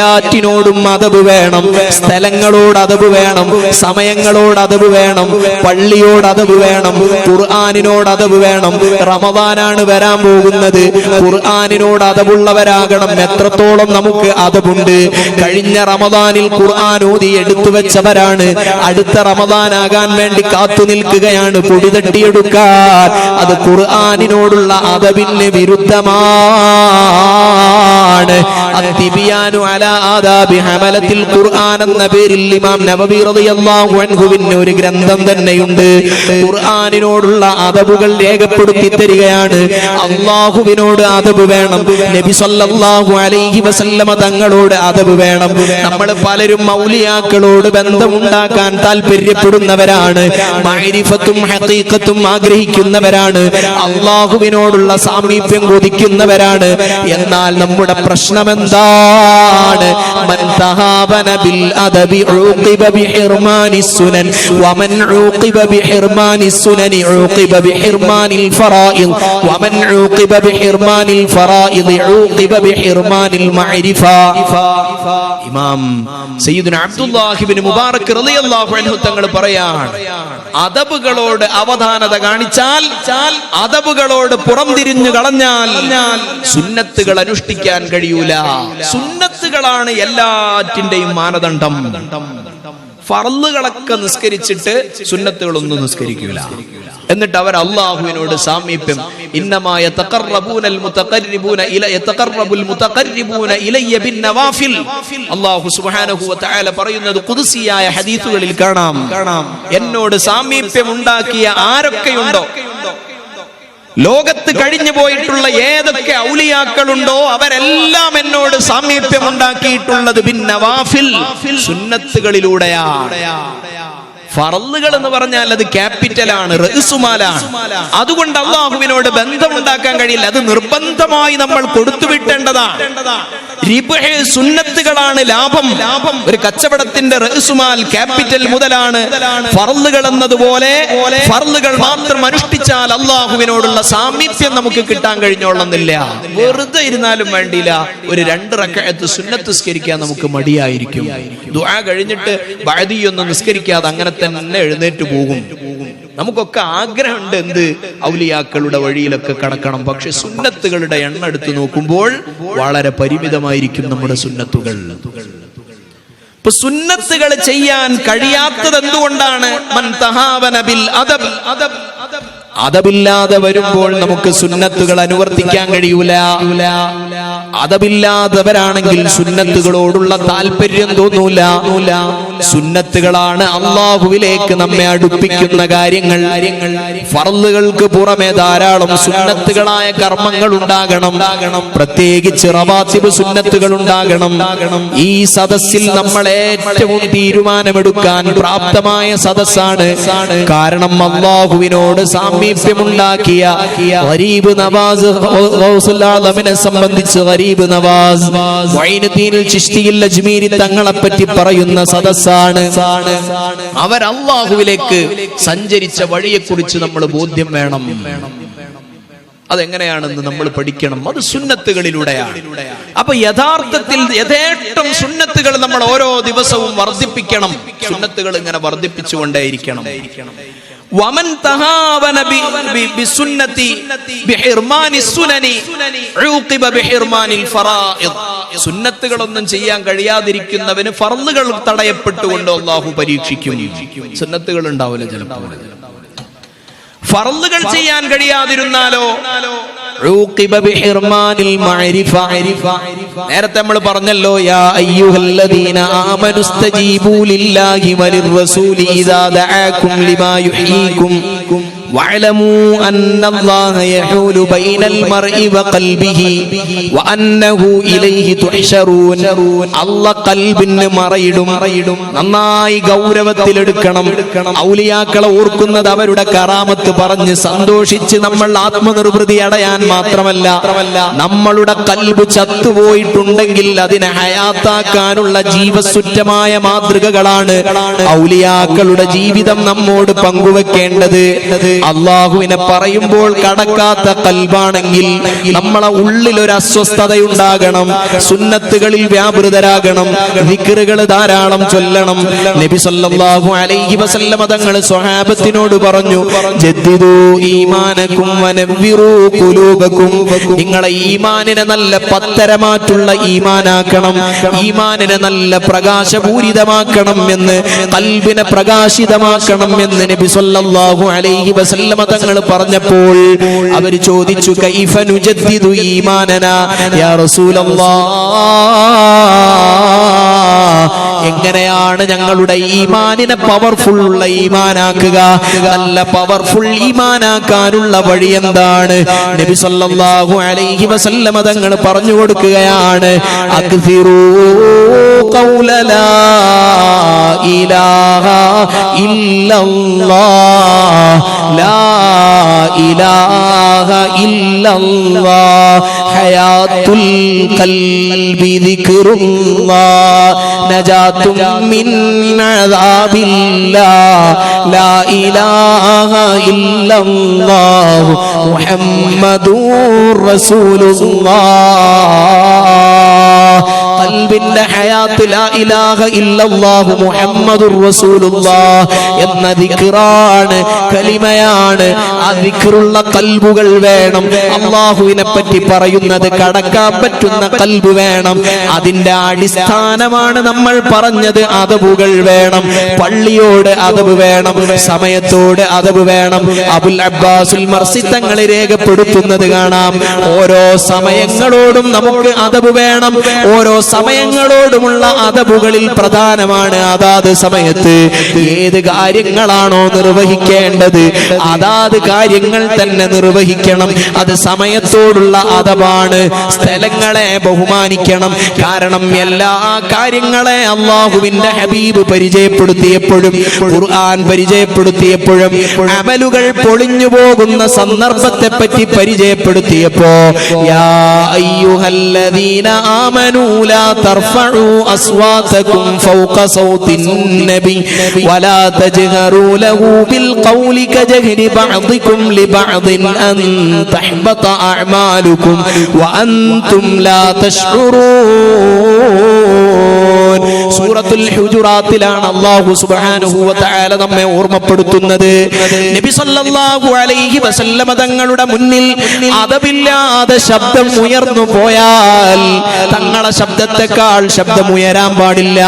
എല്ലാറ്റിനോടും അതബ് വേണം. സ്ഥലങ്ങളോട് അതബ് വേണം. സമയങ്ങളോട് അതബ് വേണം. പള്ളിയോട് അതബ് വേണം. ഖുർആാനിനോട് അതബ് വേണം. റമദാനാണ് വരാൻ പോകുന്നത്. ഖുർആാനിനോട് അതബുള്ളവരാകണം. എത്രത്തോളം നമുക്ക് അതബുണ്ട്. കഴിഞ്ഞ റമദാനിൽ ഖുർആൻ ഓതി എടുത്തു വെച്ചവരാണ്. അടുത്ത റമദാനാകാൻ വേണ്ടി കാത്തു നിൽക്കുകയാണ്. പൊടി തട്ടിയെടുക്കാൻ അത് ഖുർആാനിനോടുള്ള അതബിന് വിരുദ്ധമാണ്. അത്തിബിയാനു തിബിയാനു ആദാബി ഹമലത്തിൽ ഖുർആൻ എന്ന പേരിൽ ഇമാം നബവി റളിയല്ലാഹു അൻഹുവിന് ഒരു ഗ്രന്ഥം തന്നെയുണ്ട്. ഖുർആനിനോടുള്ള അതബുകൾ രേഖപ്പെടുത്തി തരികയാണ്. അള്ളാഹുവിനോട് അതബ് വേണം. നബി സല്ലല്ലാഹു അലൈഹി വസല്ലമ തങ്ങളോട് അതബ് വേണം. നമ്മൾ പലരും മൗലിയാക്കളോട് ബന്ധമുണ്ടാക്കാൻ താല്പര്യപ്പെടുന്നവരാണ്. മഅരിഫത്തും ഹഖീഖത്തും ആഗ്രഹിക്കുന്നവരാണ്. അള്ളാഹുവിനോടുള്ള സാമീപ്യം കൊതിക്കുന്നവരാണ് എന്നാൽ നമ്മുടെ പ്രശ്നം എന്താണ് മൻ തഹാബന ബിൽ അദബി ഉഖിബ ബിഹിർമാനി സുനൻ. വമൻ ഉഖിബ ബിഹിർമാനി സുനനി ഉഖിബ ബിഹിർമാനിൽ ഫറായിദ്. വമൻ ഉഖിബ ബിഹിർമാനിൽ ഫറായിദ്. ഉഖിബ ബിഹിർമാനിൽ മഅരിഫ. ഇമാം സയ്യിദുന അബ്ദുല്ലാഹി മുബാറക് റളിയല്ലാഹു അൻഹു തങ്ങൾ പറയാണ് അതബുകളോട് അവധാനത കാണിച്ചാൽ അതബുകളോട് പുറംതിരിഞ്ഞു കളഞ്ഞാൽ സുന്നത്തുകൾ അനുഷ്ഠിക്കാൻ കഴിയൂല. സുന്നത്തുകളാണ് എല്ലാറ്റിന്റെയും മാനദണ്ഡം. ഫറലുകളൊക്കെ നിസ്കരിച്ചിട്ട് സുന്നത്തുകളൊന്നും നിസ്കരിക്കൂല. എന്നിട്ട് അവർ അള്ളാഹുവിനോട് സാമീപ്യം ഇന്നമായ തഖർറബൂനൽ മുതഖർരിബൂന മുതഖർരിബൂന അല്ലാഹു സുബ്ഹാനഹു പറയുന്നത് ഖുദ്സിയായ ഹദീസുകളിൽ കാണാം. എന്നോട് സാമീപ്യം ഉണ്ടാക്കിയ ആരൊക്കെയുണ്ടോ? ലോകത്ത് കഴിഞ്ഞു പോയിട്ടുള്ള ഏതൊക്കെ ഔലിയാക്കളുണ്ടോ അവരെല്ലാം എന്നോട് സാമീപ്യം ഉണ്ടാക്കിയിട്ടുള്ളത് ഭിന്നവാഫിൽ സുന്നത്തുകളിലൂടെയാണ്. ഫറലുകൾ എന്ന് പറഞ്ഞാൽ അത് ക്യാപിറ്റലാണ് റഹ്സുമാലാണ് അതുകൊണ്ട് അള്ളാഹുവിനോട് ബന്ധമുണ്ടാക്കാൻ കഴിയില്ല. അത് നിർബന്ധമായി നമ്മൾ കൊടുത്തുവിട്ടേണ്ടതാണ്. സുന്നത്തുകളാണ് ലാഭം. ലാഭം ഒരു കച്ചവടത്തിന്റെ റഹ്സുമാൽ ക്യാപിറ്റൽ മുതലാണ് ഫറലുകൾ എന്നതുപോലെ ഫറലുകൾ മാത്രം അനുഷ്ഠിച്ചാൽ അള്ളാഹുവിനോടുള്ള സാമീപ്യം നമുക്ക് കിട്ടാൻ കഴിഞ്ഞോളന്നില്ല. വെറുതെ ഇരുന്നാലും വേണ്ടിയില്ല. ഒരു രണ്ട് റക്കഴത്ത് സുന്നത്ത് നിസ്കരിക്കാൻ നമുക്ക് മടിയായിരിക്കും. ദുആ കഴിഞ്ഞിട്ട് ബഅദിയൊന്നും നിസ്കരിക്കാതെ അങ്ങനെ തന്നെ എഴുന്നേറ്റ് പോകും. നമുക്കൊക്കെ ആഗ്രഹമുണ്ട് എന്ത്? ഔലിയാക്കളുടെ വഴിയിലൊക്കെ കടക്കണം. പക്ഷെ സുന്നത്തുകളുടെ എണ്ണ എടുത്തു നോക്കുമ്പോൾ വളരെ പരിമിതമായിരിക്കും നമ്മുടെ സുന്നത്തുകൾ. ഇപ്പൊ സുന്നത്തുകൾ ചെയ്യാൻ കഴിയാത്തത് എന്തുകൊണ്ടാണ് അദബ്. അതബില്ലാതെ വരുമ്പോൾ നമുക്ക് സുന്നത്തുകൾ അനുവർത്തിക്കാൻ കഴിയൂല. അതബില്ലാത്തവരാണെങ്കിൽ സുന്നത്തുകളോടുള്ള താല്പര്യം തോന്നൂല. സുന്നത്തുകളാണ് അള്ളാഹുവിലേക്ക് നമ്മെ അടുപ്പിക്കുന്ന കാര്യങ്ങൾ. ഫറലുകൾക്ക് പുറമെ ധാരാളം സുന്നത്തുകളായ കർമ്മങ്ങൾ ഉണ്ടാകണം. പ്രത്യേകിച്ച് റവാസിബ് സുന്നത്തുകൾ ഉണ്ടാകണം. ഈ സദസ്സിൽ നമ്മൾ ഏറ്റവും തീരുമാനമെടുക്കാൻ പ്രാപ്തമായ സദസ്സാണ്. കാരണം അള്ളാഹുവിനോട് സാമീപ്യമുണ്ടാക്കിയ ഗരീബ് നവാസ് ഗൗസുല്ലാദമിനെ സംബന്ധിച്ച് ഗരീബ് നവാസ് മൊയ്നുദ്ദീനിൽ ചിഷ്തിയിൽ അജ്മീരി തങ്ങളെ പറ്റി പറയുന്ന സദസ്സാണ്. അവർ അള്ളാഹുവിലേക്ക് സഞ്ചരിച്ച വഴിയെക്കുറിച്ച് നമ്മൾ ബോധ്യം വേണം. അതെങ്ങനെയാണെന്ന് നമ്മൾ പഠിക്കണം. അത് സുന്നത്തുകളിലൂടെയാണ്. അപ്പൊ യഥാർത്ഥത്തിൽ യഥേഷ്ടം സുന്നത്തുകൾ നമ്മൾ ഓരോ ദിവസവും വർദ്ധിപ്പിക്കണം. സുന്നത്തുകൾ ഇങ്ങനെ വർദ്ധിപ്പിച്ചുകൊണ്ടേയിരിക്കണം. B- B- ബിസുന്നതി ബിഹിർമാനി സുനനി ഉഖിബ ബിഹിർമാനിൽ ഫറായിദ്. സുന്നത്തുകളൊന്നും ചെയ്യാൻ കഴിയാതിരിക്കുന്നവന് ഫർളുകൾ തടയപ്പെട്ടുകൊണ്ട് അള്ളാഹു പരീക്ഷിക്കും സുന്നത്തുകൾ ഉണ്ടാവില്ല ചിലപ്പോൾ ഫർളുകൾ ചെയ്യാൻ കഴിയാതിരുന്നാലോ. നേരത്തെ നമ്മൾ പറഞ്ഞല്ലോ യാ അയ്യുഹല്ലദീന ആമനുസ്തജീബൂ ലില്ലാഹി വലിർറസൂലി ഇദാ ദആകും ലിമാ യുഹ്യീകും. واعلموا أن الله يحول بين المرء وقلبه وأنه إليه تحشرون الله കൽബിന് മറയിടും നന്നായി ഗൗരവത്തിലെടുക്കണം ഔലിയാക്കളെ ഓർക്കുന്നത് അവരുടെ കറാമത്ത് പറഞ്ഞ് സന്തോഷിച്ച് നമ്മൾ ആത്മനിർവൃതി അടയാൻ മാത്രമല്ല നമ്മളുടെ കൽബ് ചത്തുപോയിട്ടുണ്ടെങ്കിൽ അതിനെ ഹയാത്താക്കാനുള്ള ജീവസുറ്റമായ മാതൃകകളാണ് ഔലിയാക്കളുടെ ജീവിതം നമ്മോട് പങ്കുവെക്കേണ്ടത് അള്ളാഹുവിനെ പറയുമ്പോൾ കടക്കാത്ത കൽബാണെങ്കിൽ നമ്മളെ ഉള്ളിൽ ഒരു അസ്വസ്ഥതയുണ്ടാകണം സുന്നത്തുകളിൽ വ്യാപൃതരാകണം വിക്റുകൾ ധാരാളം ചൊല്ലണം. നബി സല്ലല്ലാഹു അലൈഹി വസല്ലമ തങ്ങൾ സ്വഹാബത്തിനോട് പറഞ്ഞു ജദ്ദിദു നിങ്ങളെ ഈമാനിനെ നല്ല പത്തരമാറ്റുള്ള ഈമാനാക്കണം ഈമാനിനെ നല്ല പ്രകാശപൂരിതമാക്കണം എന്ന് കൽബിനെ പ്രകാശിതമാക്കണം എന്ന് നബി സല്ലല്ലാഹു അലൈഹി വസല്ലമ തങ്ങൾ പറഞ്ഞപ്പോൾ അവർ ചോദിച്ചു കൈഫ നുജദ്ദിദു ഈമാനന? യാ റസൂലല്ലാഹ് എങ്ങനെയാണ് ഞങ്ങളുടെ ഈമാനിനെ പവർഫുൾ ഉള്ള ഈമാനാക്കുക? നല്ല പവർഫുൾ ഈമാനാക്കാനുള്ള വഴി എന്താണ്? നബി സല്ലല്ലാഹു അലൈഹി വസല്ലമ തങ്ങൾ പറഞ്ഞു കൊടുക്കുകയാണ് അക്സിറൂ ഖൗല ലാ ഇലാഹ ഇല്ലല്ലാഹ് ഇലാഹ ഇല്ലല്ലാഹ് ഹയാത്തുൽ മിൻ ലാ ഇലാഹ ഖൽബിന്റെ ഹയാത്ത് ലാ ഇലാഹ ഇല്ലല്ലാഹു മുഹമ്മദുർ റസൂലുള്ളാഹ് എന്ന ദിക്റാണ് കലിമയാണ്. ആ ദിക്റുള്ള കൽബുകൾ വേണം. അള്ളാഹുവിനെ പറ്റി പറയുന്നത് കടക്കാൻ പറ്റുന്ന കൽബ് വേണം. അതിന്റെ അടിസ്ഥാനമാണ് നമ്മൾ പറഞ്ഞത് അതബുകൾ വേണം. പള്ളിയോട് അതബ് വേണം. സമയത്തോട് അതബ് വേണം. അബുൽ അബ്ബാസുൽ മർസി തങ്ങളെ രേഖപ്പെടുത്തുന്നത് കാണാം. ഓരോ സമയങ്ങളോടും നമുക്ക് അതബ് വേണം. ഓരോ സമയങ്ങളോടുമുള്ള അതബുകളിൽ പ്രധാനമാണ് അതാത് സമയത്ത്. ഏത് കാര്യങ്ങളാണോ നിർവഹിക്കേണ്ടത് അതാത് കാര്യങ്ങൾ തന്നെ നിർവഹിക്കണം. അത് സമയത്തോടുള്ള അതബാണ് സ്ഥലങ്ങളെ ബഹുമാനിക്കണം. കാരണം എല്ലാ കാര്യങ്ങളെ അള്ളാഹുവിന്റെ ഹബീബ് പരിചയപ്പെടുത്തിയപ്പോഴും ഖുർആൻ പരിചയപ്പെടുത്തിയപ്പോഴും അമലുകൾ പൊളിഞ്ഞു പോകുന്ന സന്ദർഭത്തെ പറ്റി പരിചയപ്പെടുത്തിയപ്പോ യാ അയ്യുഹല്ലദീന തർഫഉ അസ്വാതകും ഫൗക സൗത്തിൻ നബി വലാ തജ്ഹറൂ ലഹു ബിൽ ഖൗലി കജഹരി ബഅദികും ലിബഅദിൻ അൻ തഹ്ബത അഅമാലുകും വഅൻതും ലാ തഷ്ഉറൂൻ സൂറത്തുൽ ഹുജുറാത്തിലാണ് വ തആല നമ്മെ ഓർമ്മപ്പെടുത്തുന്നത്. നബി സല്ലല്ലാഹു അലൈഹി വസല്ലമ തങ്ങളുടെ മുന്നിൽ അതവില്ലാതെ ശബ്ദം ഉയർന്നു പോയാൽ തങ്ങളെ ശബ്ദത്തെക്കാൾ ശബ്ദം ഉയരാൻ പാടില്ല.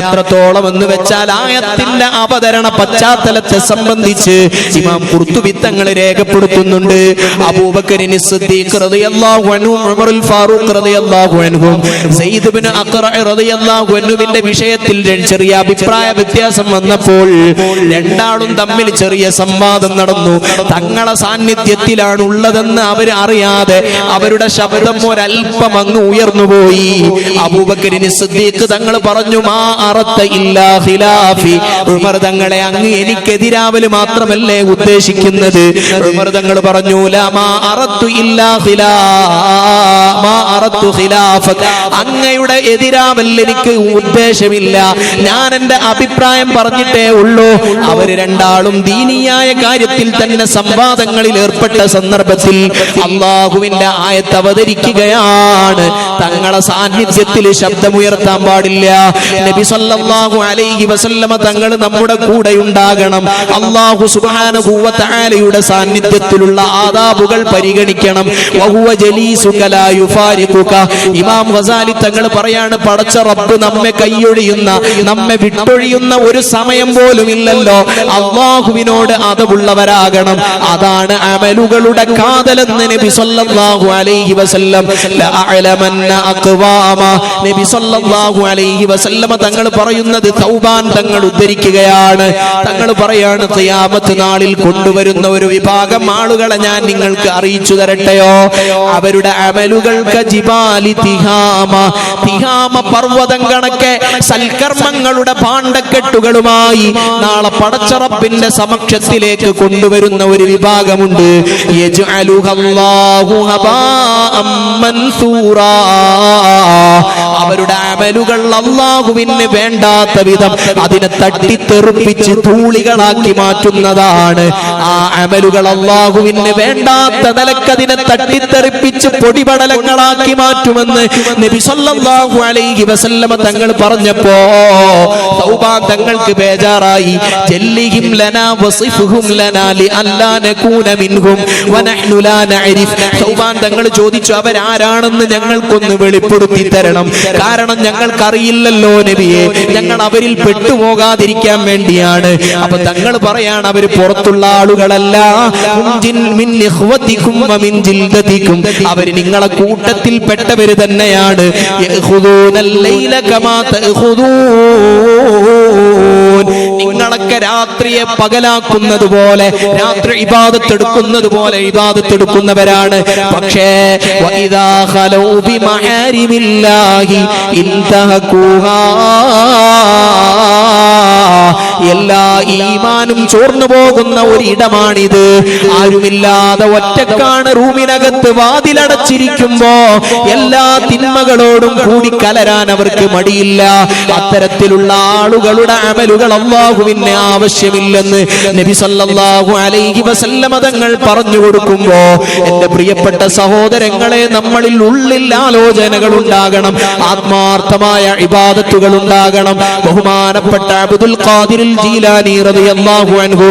എത്രത്തോളം എന്ന് വെച്ചാൽ ആയത്തിന്റെ അവതരണ പശ്ചാത്തലത്തെ സംബന്ധിച്ച് ഇമാം കുർത്തുബി തങ്ങൾ രേഖപ്പെടുത്തുന്നുണ്ട്. അബൂബക്കരിന് സിദ്ദീഖ് റളിയല്ലാഹു അൻഹു ഉമറുൽ ഫാറൂഖ് റളിയല്ലാഹു അൻഹു സയ്യിദ് ഇബ്നു അഖറ റളിയല്ലാഹു അൻഹുവിന്റെ വിഷയത്തിൽ ചെറിയ അഭിപ്രായ വ്യത്യാസം വന്നപ്പോൾ രണ്ടാളും തമ്മിൽ ചെറിയ സംവാദം നടന്നു. തങ്ങളെ സാന്നിധ്യത്തിലാണ് ഉള്ളതെന്ന് അവർ അറിയാതെ അവരുടെ ശബ്ദം ഒരൽപ്പം അങ്ങ് ഉയർന്നുപോയി. അബൂബക്കറിന് സിദ്ദീഖ് തങ്ങൾ പറഞ്ഞു മാ അറത്ത ഇല്ലാ ഖിലാഫി. ഉമർ തങ്ങളെ അങ്ങ് എനിക്കെതിരാവൽ മാത്രമല്ലേ ഉദ്ദേശിക്കുന്നത്. ഉമർ തങ്ങൾ പറഞ്ഞു മാ അറത്തു ഇല്ലാ ഖിലാ മാ അറത്തു ഖിലാഫക അങ്ങയുടെ എതിരാവൽ എനിക്ക് ഉദ്ദേശമില്ല. ഞാൻ എന്റെ അഭിപ്രായം പറഞ്ഞിട്ടേ ഉള്ളൂ. അവർ രണ്ടാളും ദീനിയായ കാര്യത്തിൽ തന്നെ സംവാദങ്ങളിൽ ഏർപ്പെട്ട സന്ദർഭത്തിൽ അള്ളാഹുവിന്റെ ആയത്ത് അവതരിക്കുകയാണ്. തങ്ങളെ സാന്നിധ്യത്തിൽ ശബ്ദമുയർത്താൻ പാടില്ല. നബി സല്ലല്ലാഹു അലൈഹി വസല്ലമ തങ്ങൾ നമ്മുടെ കൂടെ ഉണ്ടാകണം. അല്ലാഹു സുബ്ഹാനഹു വ തആലയുടെ സാന്നിധ്യത്തിലുള്ള ആദാബുകൾ പരിഗണിക്കണം. വഹുവ ജലീസുക ലാ യുഫാരിഖുക. ഇമാം ഗസാലി തങ്ങൾ പറയാണ് പടച്ച റബ്ബ് നമ്മെ കൈയൊഴിയുന്ന നമ്മെ വിട്ടൊഴിയുന്ന ഒരു സമയം പോലും ഇല്ലല്ലോ. അല്ലാഹുവിനോട് അതവുള്ളവരാകണം. അതാണ് അമലുകളുടെ കാതലെന്ന് നബി സല്ലല്ലാഹു അലൈഹി വസല്ലം. ലഅലമന്ന അഖ്വാമ. നബി സല്ലല്ലാഹു അലൈഹി വസല്ലമ തങ്ങൾ പറയുന്നത് തൗബാൻ തങ്ങൾ ഉദ്ധരിക്കുകയാണ്. തങ്ങൾ പറയാണ് ഖിയാമത്ത് നാളിൽ കൊണ്ടുവരുന്ന ഒരു വിഭാഗം ആളുകളെ ഞാൻ നിങ്ങൾക്ക് അറിയിച്ചു തരട്ടെയോ? അവരുടെ അമലുകൾക്ക് ജിബാലി തിഹാമ തിഹാമ പർവതം കണക്കെ സൽക്ക സൽക്കർമ്മങ്ങളുടെ പാണ്ഡക്കെട്ടുകളുമായി നാളെ പടച്ചറപ്പിന്റെ സമക്ഷത്തിലേക്ക് കൊണ്ടുവരുന്ന ഒരു വിഭാഗമുണ്ട്. യജ്അലുഹല്ലാഹു. അവരുടെ അമലുകൾ അള്ളാഹുവിന് വേണ്ടാത്ത വിധം അതിനെ തട്ടിത്തെറുപ്പിച്ച് ധൂളികളാക്കി മാറ്റുന്നതാണ്. ആ അമലുകൾ അള്ളാഹുവിന് വേണ്ടാത്ത നിലയ്ക്ക് അതിനെ തട്ടിത്തെറിപ്പിച്ച് പൊടിപടലങ്ങളാക്കി മാറ്റുമെന്ന് സല്ലല്ലാഹു അലൈഹി വസല്ലമ തങ്ങൾ പറഞ്ഞപ്പോ സൗബാൻ തങ്ങൾക്ക് ബേജാറായി. ജല്ലിഹിം ലനാ വസിഫുഹും ലനാ ലി അല്ലാ നകൂന മിൻഹും വനഹ്നു ലാ നഅരിഫ്. സൗബാൻ തങ്ങൾ ചോദിച്ചു അവരാരാണെന്ന് ഞങ്ങൾക്കൊന്ന് വെളിപ്പെടുത്തി തരണം. കാരണം ഞങ്ങൾക്കറിയില്ലല്ലോ നബിയെ. ഞങ്ങൾ അവരിൽ പെട്ടുപോകാതിരിക്കാൻ വേണ്ടിയാണ്. അപ്പൊ തങ്ങൾ പറയാണ് അവർ പുറത്തുള്ള ആളുകളല്ല. അവർ നിങ്ങളെ കൂട്ടത്തിൽ പെട്ടവര് തന്നെയാണ്. നിങ്ങളൊക്കെ രാത്രിയെ പകലാക്കുന്നത് പോലെ രാത്രി ഇബാദത്തെടുക്കുന്നത് പോലെ ഇബാദത്തെടുക്കുന്നവരാണ് പക്ഷേ ബിമഹാരിമില്ലാഹി ഇൻതഹകൂഹാ എല്ലാ ഈമാനും ചോർന്നു പോകുന്ന ഒരിടമാണിത്. ആരുമില്ലാതെ ഒറ്റക്കാണ് റൂമിനകത്ത് വാതിലടച്ചിരിക്കുമ്പോ എല്ലാ തിന്മകളോടും കൂടി കലരാൻ അവർക്ക് മടിയില്ല. അത്തരത്തിലുള്ള ആളുകളുടെ അമലുകൾ അള്ളാഹുവിന് ആവശ്യമില്ലെന്ന് നബി സല്ലല്ലാഹു അലൈഹി വസല്ലമ തങ്ങൾ പറഞ്ഞു കൊടുക്കുമ്പോ എന്റെ പ്രിയപ്പെട്ട സഹോദരങ്ങളെ നമ്മളിൽ ഉള്ളിൽ ആലോചനകൾ ഉണ്ടാകണം ആത്മാർത്ഥമായ ഇബാദത്തുകൾ ഉണ്ടാകണം. ബഹുമാനപ്പെട്ട അബ്ദുൽ ഖാദിർ ജീലാനി റളിയല്ലാഹു അൻഹു